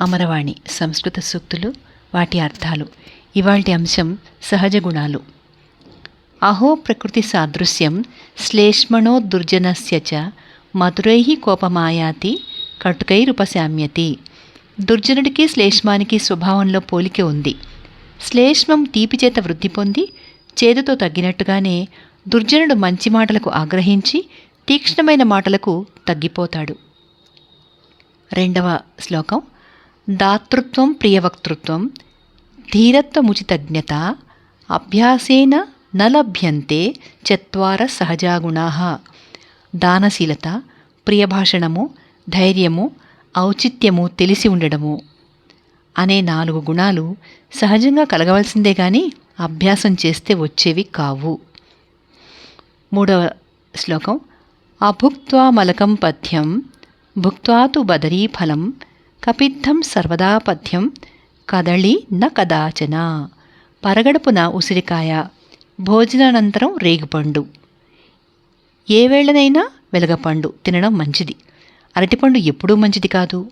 అమరవాణి సంస్కృత సూక్తులు వాటి అర్థాలు ఇవాల్టి అంశం సహజ గుణాలు. అహో ప్రకృతి సాదృశ్యం శ్లేష్మణో దుర్జనస్య చ మధురై కోపమాయాతి కటుకైరుపశామ్యతి. దుర్జనుడికి శ్లేష్మానికి స్వభావంలో పోలిక ఉంది. శ్లేష్మం తీపి చేత వృద్ధి పొంది చేదుతో తగ్గినట్టుగానే దుర్జనుడు మంచి మాటలకు ఆగ్రహించి తీక్ష్ణమైన మాటలకు తగ్గిపోతాడు. రెండవ శ్లోకం దాతృత్వం ప్రియవక్తృత్వం ధీరత్వముచితజ్ఞత అభ్యాసేన న లభ్యంతే చత్వార సహజాగుణా. దానశీలత ప్రియభాషణము ధైర్యము ఔచిత్యము తెలిసి ఉండడము. అనే నాలుగు గుణాలు సహజంగా కలగవలసిందే కానీ అభ్యాసం చేస్తే వచ్చేవి కావు. మూడవ శ్లోకం అభుక్త్వా మలకం పథ్యం భుక్వాతు బదరీ బదరీఫలం కపిద్ధం సర్వదా పథ్యం కదళి న కదాచన. పరగడుపున ఉసిరికాయ భోజనానంతరం రేగిపండు. ఏ వేళనైనా వెలగపండు తినడం మంచిది. అరటిపండు ఎప్పుడూ మంచిది కాదు.